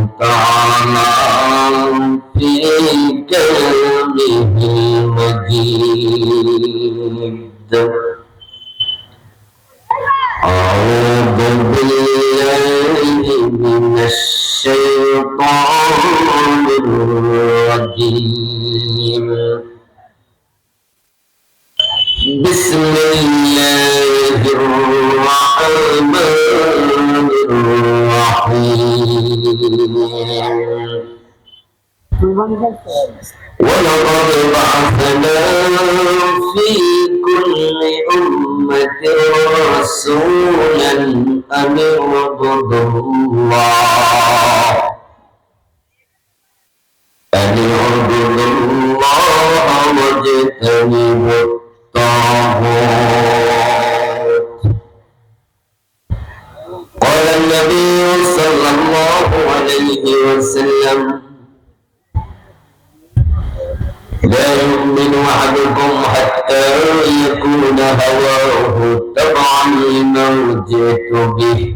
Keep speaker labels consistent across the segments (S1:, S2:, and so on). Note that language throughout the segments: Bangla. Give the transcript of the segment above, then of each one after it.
S1: الله أن اعبدوا الله واجتنبوا الطاغوت قال النبي صلى الله عليه وسلم لا يؤمن أحدكم حتى يكون هواه تبعا لما جئت به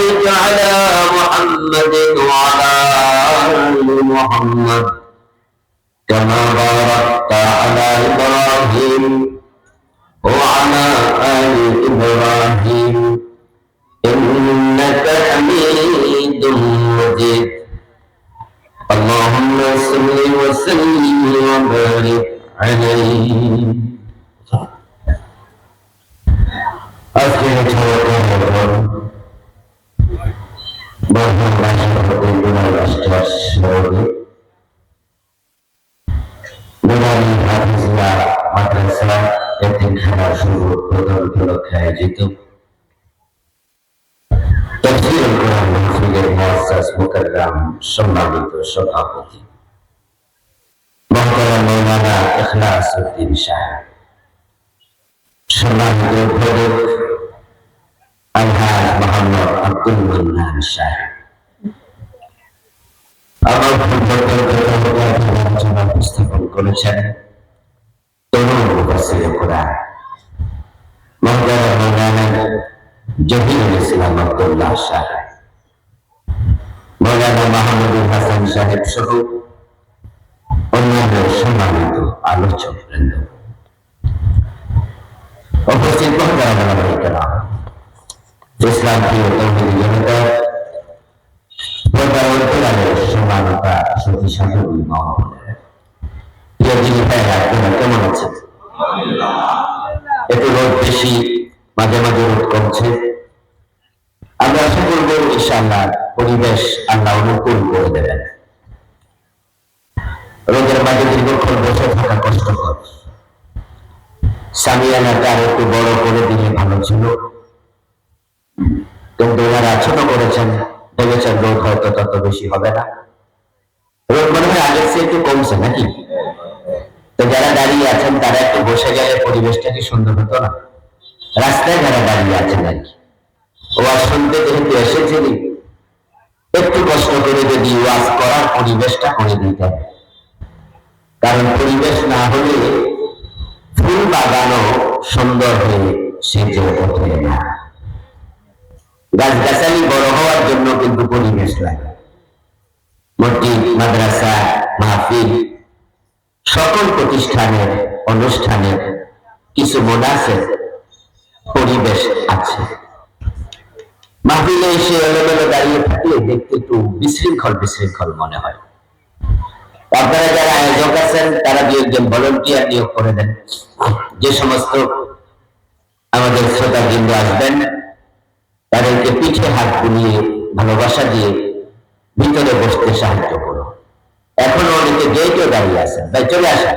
S1: وبارك على محمد وعلى آل محمد. كما باركت على إبراهيم وعلى آل إبراهيم. إنك حميد مجيد. اللهم صل وسلم وبارك عليه. أذكر বর্ধমান রাষ্ট্রপতি মুকাররম সম্মানিত সভাপতি মহতারাম উদ্দিন সাহেব সম্মানিত মোহাম্মদ আব্দুল মান্নান সাহেব আমার আলোচনা উপস্থাপন করেছেন তরুণ কোরআন মহদারা মৌলানা সম্মানিত আলোচক উপস্থিত ইসলাম কেমন আছেন একটু রোদ বেশি, মাঝে মাঝে রোদ কমছে। আমরা আশা করব ইনশাআল্লাহ পরিবেশ আল্লাহ অনুকূল করে দেবেন। রোদের মাঝে দীর্ঘক্ষণ বসে থাকা কষ্টকর। সামিয়ানাটা একটু বড় করে দিলে ভালো ছিল। কিন্তু ছোট করেছেন রোদ হয়তো তত বেশি হবে না। রোদ মনে হয় আগের চেয়ে একটু কমছে নাকি? তো যারা দাঁড়িয়ে আছেন, তারা একটু বসে গেলে পরিবেশটা কি সুন্দর হতো না? রাস্তায় যারা দাঁড়িয়ে আছেন আর কি। শুনতে যেহেতু একটু কষ্ট করে যদি ওয়াজ করার পরিবেশটা করে দিতে হবে কারণ পরিবেশ না হলে ফুল বাগানও সুন্দর হয়ে সেজে ওঠে না। গাছগাছালি বড় হওয়ার জন্য কিন্তু পরিবেশ লাগে। মসজিদ, মাদ্রাসা, মাহফিল, সকল প্রতিষ্ঠানের, অনুষ্ঠানের কিছু মোনাসের পরিবেশ আছে। মাহফিলে এসে এলোমেলো দাঁড়িয়ে থাকলে দেখতে একটু বিশৃঙ্খল বিশৃঙ্খল মনে হয়। আপনারা যারা আয়োজক আছেন, তারা দু একজন ভলেন্টিয়ার নিয়োগ করে দেন। যে সমস্ত আমাদের শ্রোতা বৃন্দ আসবেন তাদেরকে পিঠে হাত বুলিয়ে, ভালোবাসা দিয়ে ভিতরে বসতে সাহায্য করো। এখনও অনেকে গেটেও দাঁড়িয়ে আছেন। তাই চলে আসেন।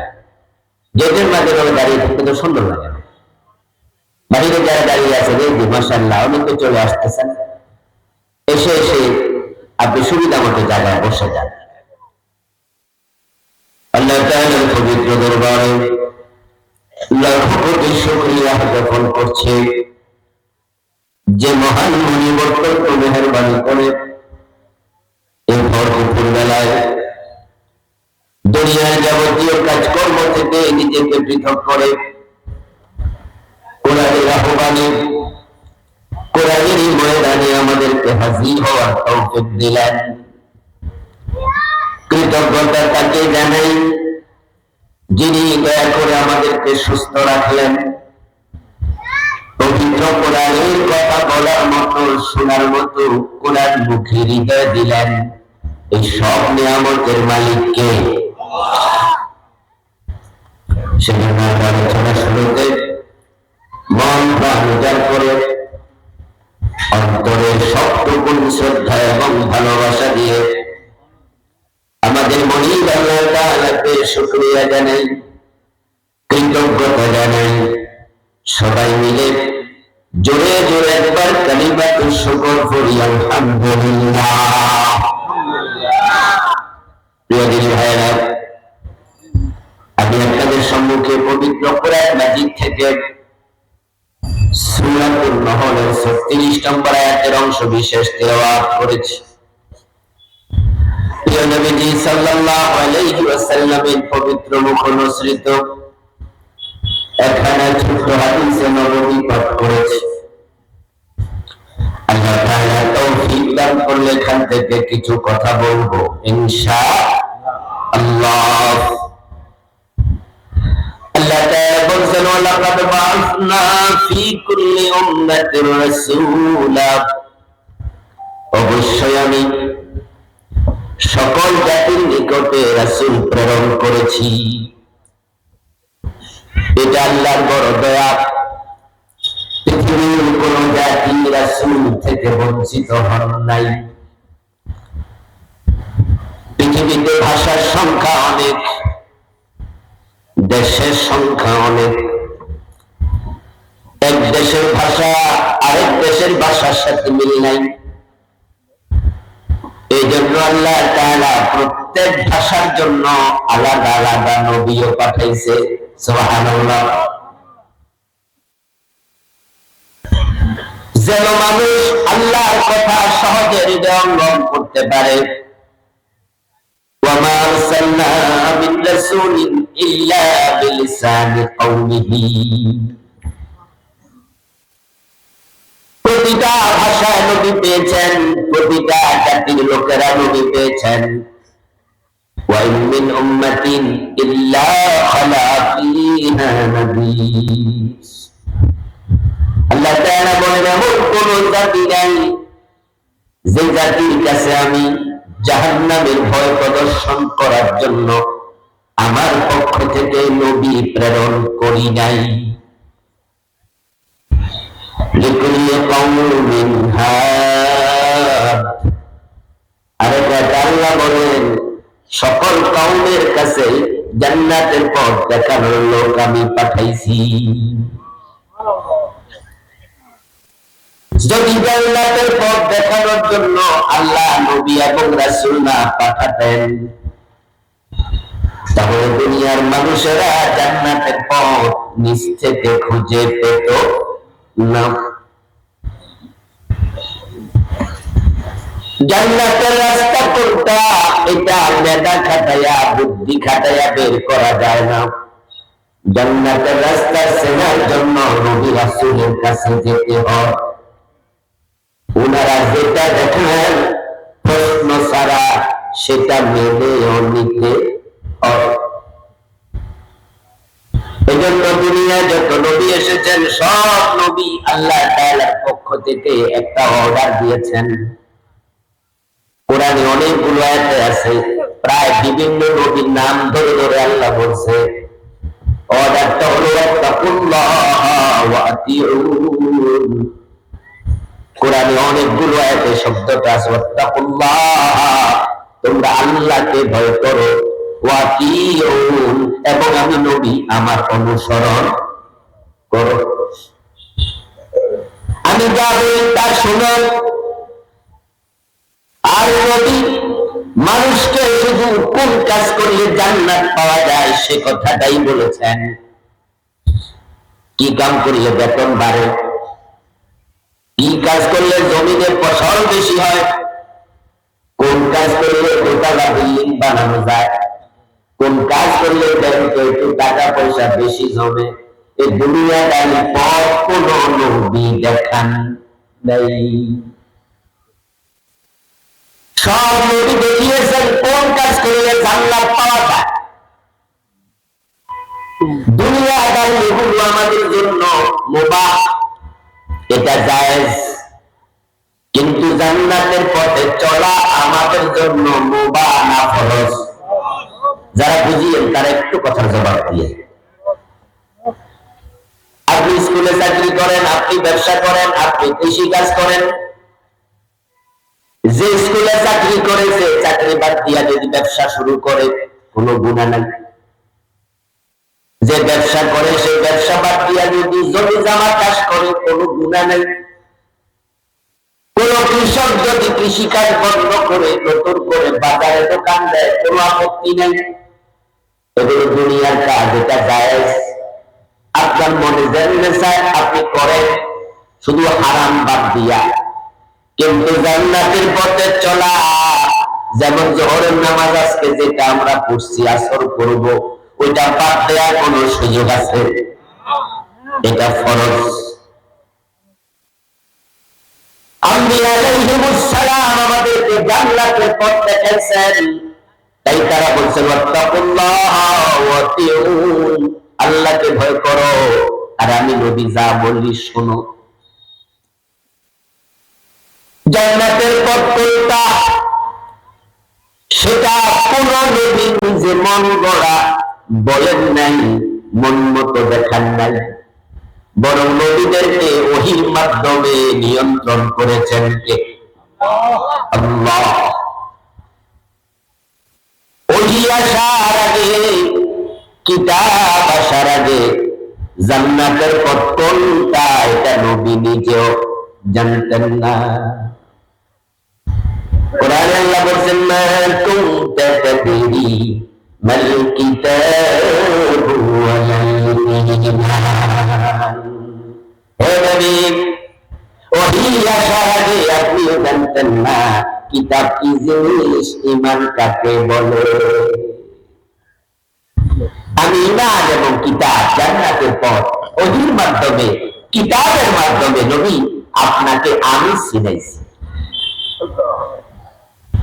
S1: গেটের মাধ্যমে দাঁড়িয়ে থাকতে তো সুন্দর লাগে না। বাহিরে যারা দাঁড়িয়ে আছে যে মাসাল্লাহ অনেকে চলে আসতেছেন। এসে এসে আপনি সুবিধা মতো জায়গায় বসে যান। পবিত্র দরবারে লাখ কোটি শুকরিয়া জ্ঞাপন করছে। যে মহান মনিবর্তন মেহরবানি করে এই ভরপুর বেলায় যাবতীয় কাজকর্ম থেকে নিজেকে পৃথক করে। কোরআনের আহ্বানে ময়দানে আমাদেরকে হাজির হওয়ার তৌফিক দিলেন। কৃতজ্ঞতা তাকে জানাই, যিনি দয়া করে আমাদেরকে সুস্থ রাখলেন। কোরআনের কথা বলার মতো শোনার মতো কোরআন মুখে হৃদয় দিলেন এই সব নিয়ামতের মালিককে শ্রদ্ধা এবং ভালোবাসা দিয়ে আমাদের মনির আল্লাহ তাআলাকে শুকরিয়া জানাই, কৃতজ্ঞতা জানাই, সবাই মিলে জোরে জোরে একবার কালিমাতুল শুকর করি আলহামদুলিল্লাহ। আমি আপনাদের সম্মুখে পবিত্র কোরআন মাজিদ থেকে সূরাতুল নহলের 36 নম্বর আয়াতের অংশ বিশেষ করেছি। প্রিয় নবীজি আলাইহি ওয়াসাল্লামের পবিত্র মুখ অনুসৃত একখানা ছোট্ট হাদিসে নববী পাঠ করেছি। আল্লাহ তাআলা তৌফিক দান করলে এখান থেকে কিছু কথা বলব ইনশাআল্লাহ আল্লাহ তাআলা বলছেন, ওয়ালাকাদ বাআসনা ফি কুল্লি উম্মাতির রাসূলা। অবশ্যই আমি সকল জাতির নিকটে রাসূল প্রেরণ করেছি। এটা আল্লাহর বড় দয়া। পৃথিবীর কোন জাতি রাসূল থেকে বঞ্চিত হন নাই। পৃথিবীতে ভাষার সংখ্যা অনেক, দেশের সংখ্যা অনেক। এক দেশের ভাষা, আরেক দেশের ভাষার সাথে মিল নাই। এই জন্য আল্লাহ তাআলা প্রত্যেক ভাষার জন্য আলাদা আলাদা নবীও পাঠাইছে। যেন মানুষ আল্লাহর কথা সহজে হৃদয়ঙ্গম করতে পারে وما أرسلنا من رسول إلا بلسان قومه প্রতিটা ভাষায় নবী পেয়েছেন প্রতিটা জাতির লোকেরা নবী পেয়েছেন وإن من أمة إلا خلا فيها نذير আল্লাহ তাআলা বলেন এমন কোন জাতি নাই যে জাতির কাছে আমি জাহান্নামের ভয় প্রদর্শন করার জন্য আমার পক্ষ থেকে নবী প্রেরণ করি নাই লিকুল্লি কওমিন হাদ আরেকটা আল্লাহ বলেন সকল কওমের কাছে জান্নাতের পথ দেখানোর লোক আমি পাঠাইছি। যদি জান্নাতের পথ দেখানোর জন্য আল্লাহ, নবী এবং রাসূল না পাঠাতেন, তাহলে দুনিয়ার মানুষেরা জান্নাতের পথ নিচ থেকে খুঁজে পেত না। জান্নাতের রাস্তা কোনটা? এটা মেধা খাটাইয়া, বুদ্ধি খাটাইয়া বের করা যায় না। জান্নাতের রাস্তা চেনার জন্য নবী কাছে যেতে হয়। ওনারা যেটা দেখেন প্রশ্ন সেটা মেনেও নিতে হয়। এজন্য দুনিয়ায় যত নবী এসেছেন, সব নবী আল্লাহ তাআলার পক্ষ থেকে একটা অর্ডার দিয়েছেন। কোরআনে অনেকগুলো আয়াতে আছে, প্রায় বিভিন্ন নবীর নাম ধরে ধরে আল্লাহ বলছে কোরআনে অনেকগুলো আয়াতে শব্দটা আছে তোমরা আল্লাহকে ভয় করো এবং আমি নবী, আমার অনুসরণ করো। আমি যা বলি তা শুনো। আর নবী, মানুষকে শুধু কোন কাজ করলে জান্নাত পাওয়া যায়, সে কথাটাই বলেছেন। কি কাম করলে বেতন বাড়ে? কি কাজ করলে জমিনের ফসল বেশি হয়? কোন কাজ করলে দোতলা বিল্ডিং বানানো যায়? কোন কাজ করলে ব্যাংকে একটু টাকা পয়সা বেশি জমে? এই দুনিয়াদারি পথ কোন দেখান নেই। সব নবী দেখিয়েছেন, কোন কাজ করলে জান্নাত পাওয়া যায়? পথে চলা আমাদের জন্য মুবাহ না ফরজ। যারা বুঝিয়েন, তারা একটু কথার জবাব দিয়ে। আপনি স্কুলে চাকরি করেন, আপনি ব্যবসা করেন, আপনি কৃষি কাজ করেন যে স্কুলে চাকরি করেছে, চাকরি বাদ দিয়া যদি ব্যবসা শুরু করে, কোনো গুণা নাই। যে ব্যবসা করে সেই ব্যবসা বাদ দিয়া যদি জমি জামা চাষ করে, কোনো গুণা নাই। কৃষক যদি কৃষিকাজ বন্ধ করে, নতুন করে বাজারে দোকান দেয়, কোনো আপত্তি নেই। এগুলো দুনিয়ার কাজ, এটা আপনার মনে জানলে চায় আপনি করেন, শুধু হারাম বাদ দিয়া। কিন্তু জান্নাতের পথে চলা, যেমন জোহরের নামাজ আজকে যেটা আমরা পড়ছি, আসর করব ওইটা বাদ দেওয়ার কোন সুযোগ আছে? এটা ফরজ। আল্লাহকে ভয় করো। আর আমি নবী যা বলি, শোনো। জান্নাতের পথ সেটা কোন নবী নিজে মন গড়া বলেন নাই, মন মতো দেখান নাই। বরং নবীদেরকে ওহির মাধ্যমে নিয়ন্ত্রণ করেছেন কে? আল্লাহ। আসার আগে, কিতাব আসার আগে, জান্নাতের পথ কোনটা এটা নবী নিজেও জানতেন না। আল্লাহ বলছেন মা কুনতা তাদরি মাল কিতাবু আপনিও জানতেন না, কিতাব কি জিনিস ইমান কাকে বলে? আমি ইমান এবং কিতাব জান্নাতের পথ, ওহির মাধ্যমে, কিতাবের মাধ্যমে নবী আপনাকে আমি চিনাইছি অন্য আল্লাহ বলে দিল ওয়াতাদাক্কা দাল্লাল এই আয়াতটা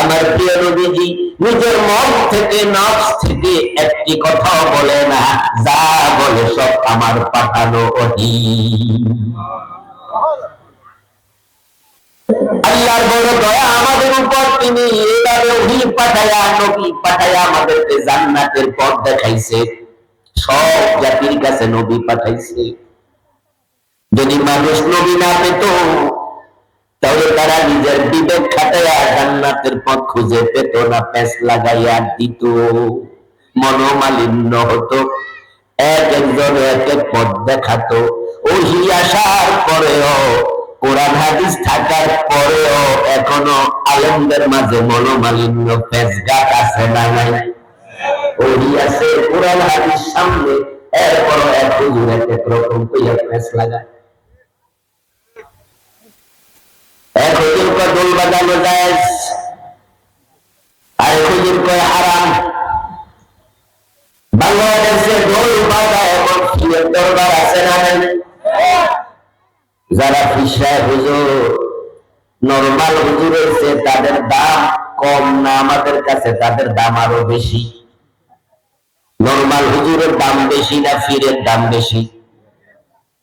S1: আমার প্রিয় নিজের মন থেকে থেকে একটি বলে না, যা বলে সব আমার পাঠানো আল্লাহর বড় দয়া আমাদের উপর তিনি ওহি পাঠায়া, নবী পাঠায়া আমাদেরকে জান্নাতের পথ দেখাইছে। সব জাতির কাছে নবী পাঠাইছে। যদি মানুষ নবী না পেত তাহলে তারা নিজের বিবেক খাটাইয়া জান্নাতের পথ খুঁজে পেত না, পেঁচ লাগাইয়া দিত। মনোমালিন্য হতো। এক একজন এক এক পথ দেখাতো। ওহি আসার পরেও, কোরআন হাদিস থাকার পরেও এখনও আলেমদের মাঝে মনোমালিন্য পেঁচগাট আছে না নাই? ওহি আছে, কোরআন হাদিস সামনে, এরপরও এক হুজুর এক এক রকম কইয়া পেঁচ লাগায়। এক হুজুর কয়, দোল বাজানো যায় আর হুজুর কয়, হারাম। বাংলাদেশে দোল বাজা এবং ফিরের দরবার আছে না নাই? যারা ফিসায় হুজুর, নর্মাল হুজুর হয়েছে তাদের দাম কম না আমাদের কাছে, তাদের দাম আরও বেশি। নর্মাল হুজুরের দাম বেশি না ফিরের দাম বেশি?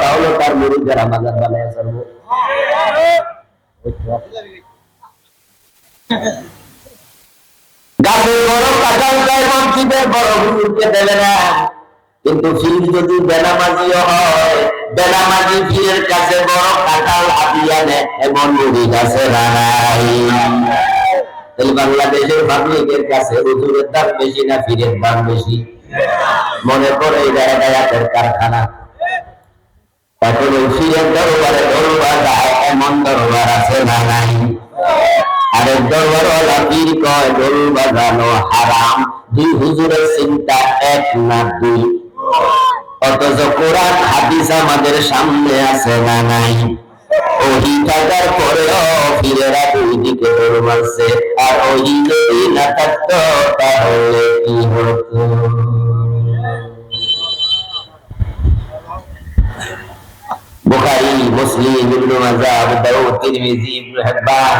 S1: তাহলে তার মুরিদারা মাজার বানায় আসব গাছের বড় না। কিন্তু ফির যদি বেনামাজিও হয়, বেনামাজি ফিরের কাছে বড় কাঁঠাল হাতিয়া নেয় এমন বাংলাদেশের দাম বেশি না ফিরের দাম বেশি? মনে এই জায়গায় কারখানা। দরবারে দরবার এমন দরবার আছে না নাই? পীর কয়, দোল বাজানো হারাম। দুই হুজুরের চিন্তা এক না দুই। অথচ কোরআন, হাদিস আমাদের সামনে আছে না নাই? ওহি থাকার পরেও ফিরেরা দুই দিকে দৌড় মারছে, আর ওহি যদি না থাকতো তাহলে কি হতো? বুখারী, মুসলিম, ইবনে মাজাহ, আবু দাউদ, তিরমিজি, ইবনে হিব্বান,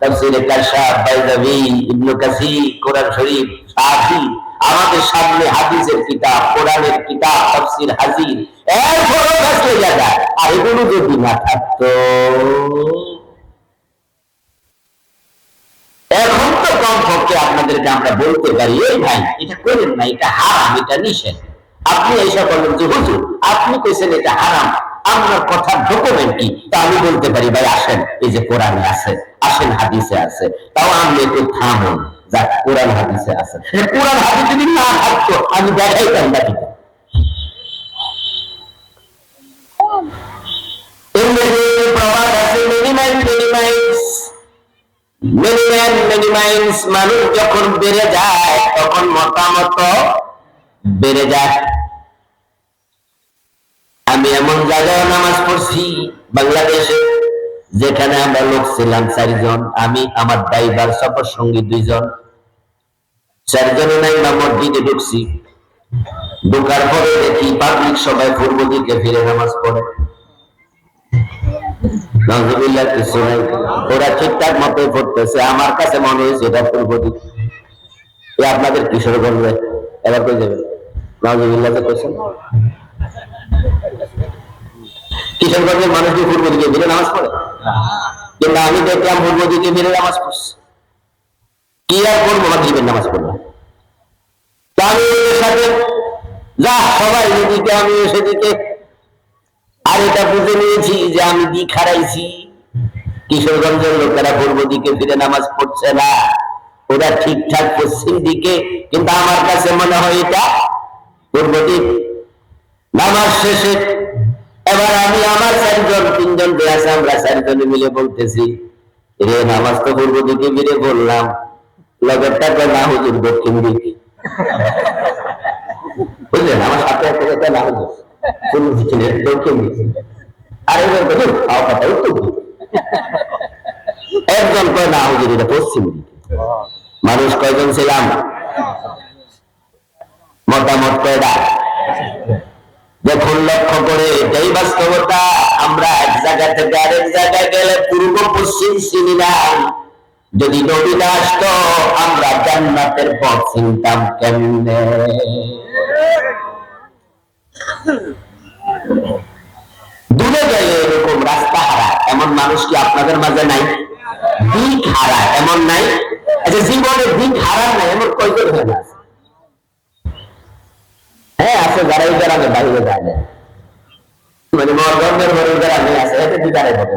S1: তাফসীরে কাশাফ বাইজাবি ইবনে কাসির, কোরআন শরীফ, সাফি। আমাদের সামনে হাদিসের কিতাব, কোরআনের কিতাব, তাফসীর হাজির এর বড় কাজ হয়ে যায় আর এগুলো যদি না থাকতো। এখন তো কমপক্ষে আপনাদেরকে আমরা বলতে পারি, এই ভাই, এটা করেন না, এটা হারাম, এটা নিষেধ। আপনি এসে বলেন যে হুজুর, আপনি কইছেন এটা হারাম। আপনার কথার ডকুমেন্ট কি তা আমি বলতে পারি, ভাই, আসেন, এই যে কোরআনে আছে, আসেন, হাদিসে আছে। তাও আমি একটু থামুন, যাক, কোরআন, হাদিসে আছে। কোরআন, হাদিস যদি না থাকতো, আমি দেখাইতাম না কিন্তু। মেনি মেনি মেনি মেনি মানুষ যখন বেড়ে যায়, তখন মতামত বেড়ে যায়। আমি এমন জায়গায় নামাজ পড়ছি, বাংলাদেশে, যেখানে আমরা লোক ছিলাম চারজন, আমি, আমার ড্রাইভার, সফর সঙ্গী দুইজন। চারজনে নাই বা মসজিদে ঢুকছি। ঢুকার পরে দেখি পাবলিক সবাই পূর্ব দিকে ফিরে নামাজ পড়ে। কিছু নাই ওরা ঠিকঠাক মতো পড়তেছে। আমার কাছে মনে হয়েছে এটা পূর্ব দিক। আপনাদের কিশোর বলবে এবার কই যাবে? নাউজুবিল্লাহ যে কোশ্চেন কিশোরগঞ্জের মানুষ কি পূর্ব দিকে ফিরে নামাজ পড়ে। কিন্তু আমি দেখলাম পূর্ব দিকে ফিরে নামাজ পড়ছে। কি আর করব? মাগরিবের নামাজ পড়ব। আমি সাথে, যা সবাই এদিকে আমি সেদিকে। আর এটা বুঝে নিয়েছি যে আমি দিক হারাইছি কিশোরগঞ্জের লোকেরা পূর্ব দিকে ফিরে নামাজ পড়ছে না। ওরা ঠিকঠাক পশ্চিম দিকে। কিন্তু আমার কাছে মনে হয় এটা পূর্ব দিক নামাজ শেষে। এবার আমি আমার চারজন, তিনজন আছে, আমরা চারজনে মিলে বলতেছি রে নামাজ তো পূর্ব দিকে ফিরে বললাম। লগেরটা কয় না হুজুর, দক্ষিণ দিকে। বুঝলেন? আমার সাথে কথা না হুজুর। দিকে দক্ষিণ দিকে। আর এবার দেখুন, খাওয়া কথা উত্তর দিকে। একজন কয়, না হুজুর, এটা পশ্চিম দিকে। মানুষ কয়জন ছিলাম? মতামত কয়টা? না যদি আমরা জান্নাতের পথ চিনতাম কেমনে? দূরে গেলে এরকম রাস্তা হারা, এমন মানুষ কি আপনাদের মাঝে নাই? দিক হারা, এমন নাই? আচ্ছা জীবনে দিক হারা নাই, এমন কয়জন হয় না হ্যাঁ আছে যারা এই গ্রামে বাইরে যায় মানে বড় গ্রামে আছে দিদারে থাকে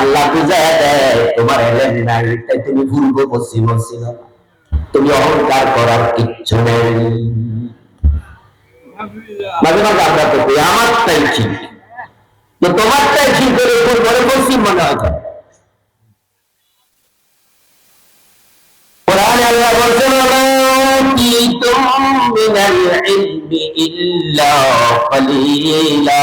S1: আল্লাহ বুঝায় দেয়, তোমার এলেম নাই তাই তুমি পূর্ব পশ্চিম ছিল তুমি অহংকার করার কিচ্ছু নেই। মাঝে মাঝে আমরা তো আমারটাই ঠিক। তো তোমারটাই ঠিক করে পূর্বরে পশ্চিম মনে হয়? কোরআনে আল্লাহ বলছেন "ওমা উতীতুম মিনাল ইলমি ইল্লা কলিলা।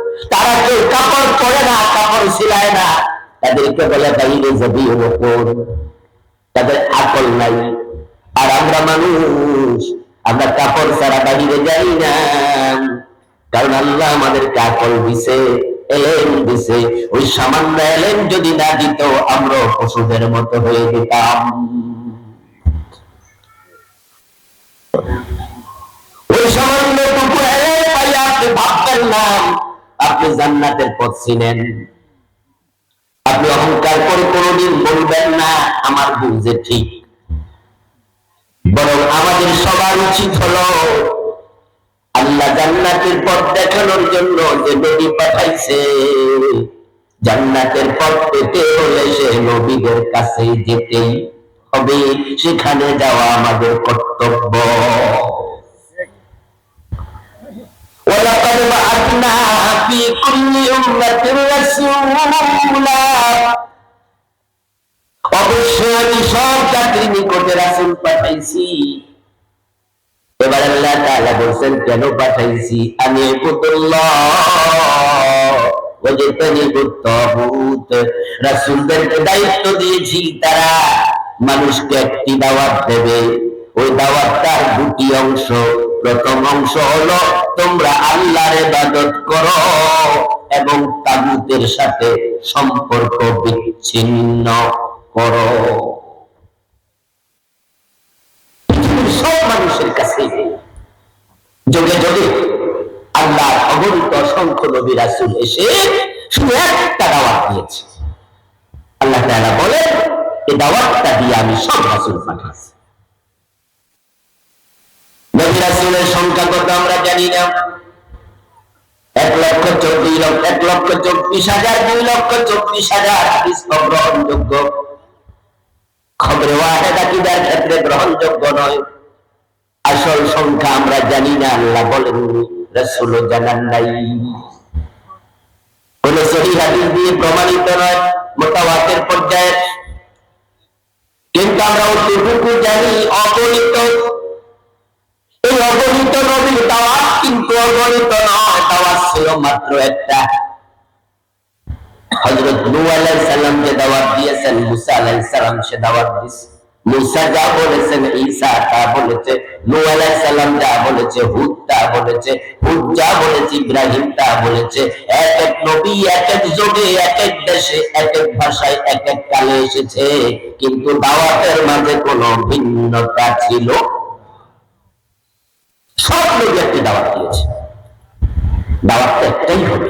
S1: তারা কেউ কাপড় পরে না, কাপড় সিলায় না। তাদেরকে বলে বাইরে যাবি তাদের আকল নাই। আর আমরা মানুষ, আমরা কাপড় ছাড়া বাহিরে যাই না। কারণ আল্লাহ আমাদেরকে আকল দিছে, এলেন দিছে। ওই সামান্য এলেন যদি না দিত আমরা পশুদের মতো হয়ে যেতাম। আপনি জান্নাতের পথ চিনেন। আপনি অহংকার করে কোনোদিন বলবেন না, আমার বুঝে ঠিক। বরং আমাদের সবার উচিত হলো আল্লাহ জান্নাতের পথ দেখানোর জন্য যে নবী পাঠাইছে। জান্নাতের পথ পেতে হলে সে নবীদের কাছে যেতেই হবে, সেখানে যাওয়া আমাদের কর্তব্য। ولقد بعثنا في كل أمة رسولا অবশ্যই আমি সব জাতির নিকটে রাসূল পাঠাইছি এবার আল্লাহ তাআলা বলছেন কেন পাঠাইছি আমি ইবুদুল্লাহ ওয়াজতানি বুত্তাহুত রাসূলদেরকে দায়িত্ব দিয়েছি তারা মানুষকে একটি দাওয়াত দেবে ওই দাওয়াতটার দুটি অংশ প্রথম অংশ হলো, তোমরা আল্লাহর ইবাদত করো এবং তাগুতের সাথে সম্পর্ক বিচ্ছিন্ন করো। সব মানুষের কাছে যোগে যোগে আল্লাহর অগণিত অসংখ্য নবী রাসূল এসে শুধু একটা দাওয়াত দিয়েছে। আল্লাহ তাআলা বলেন এই দাওয়াতটা দিয়ে আমি সব রাসূল পাঠাচ্ছি। রাসূলের সংখ্যা কত আমরা জানি না। এক লক্ষ চব্বিশ লক্ষ, এক লক্ষ চব্বিশ হাজার, দুই লক্ষ চব্বিশ হাজার হাদিস গ্রহণযোগ্য। খবরে ক্ষেত্রে গ্রহণযোগ্য নয়। আসল সংখ্যা আমরা জানি না, আল্লাহ বলেন জানান নাই। কোন সহি হাদিস দিয়ে প্রমাণিত নয় মোতাবাতের পর্যায়ে। কিন্তু আমরা অতটুকু জানি, অগণিত এই অগণিত নবীর দাওয়াত কিন্তু অগণিত নয় দাওয়াত ছিল মাত্র একটা। সালাম যে দাওয়াত দিয়েছেন, মুসা সালাম সে দাওয়াত দিয়েছে মুসা যা বলেছেন, ঈসা তা বলেছে সালাম যা বলেছে, হুদ তা বলেছে, হুদ যা বলেছে, ইব্রাহিম তা বলেছে। এক এক নবী এক এক যুগে এক এক দেশে এক এক ভাষায় এক এক কালে এসেছে। কিন্তু দাওয়াতের মাঝে কোনো ভিন্নতা ছিল সব নবী দাওয়াত দিয়েছে। দাওয়াতটা একটাই হবে।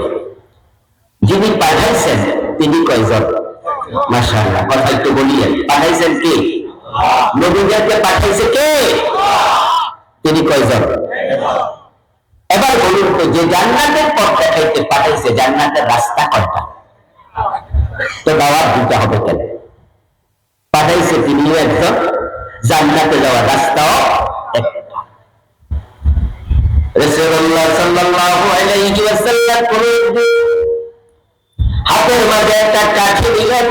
S1: যিনি পাঠাইছেন, তিনি কয়জন? মাশাআল্লাহ, কথা একটু বলি পাঠাইছেন কে? নবীদেরকে পাঠাইছে কে? তিনি কয়জন? এবার বলুন তো, যে জান্নাতের পথ দেখাইতে পাঠাইছে, জান্নাতের রাস্তা কয়টা? তো দাওয়াত দিতে হবে কেন? পাঠাইছে তিনিও একজন, জান্নাতে যাওয়ার রাস্তাও একটা। রাসূলুল্লাহ সাল্লাল্লাহু আলাইহি ওয়াসাল্লাম হাতের মাঝে একটা কাঠি দিলেন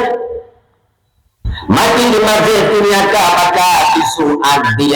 S1: মাটির মাঝে তিনি আঁকা পাকা কিছু আঁক দিয়ে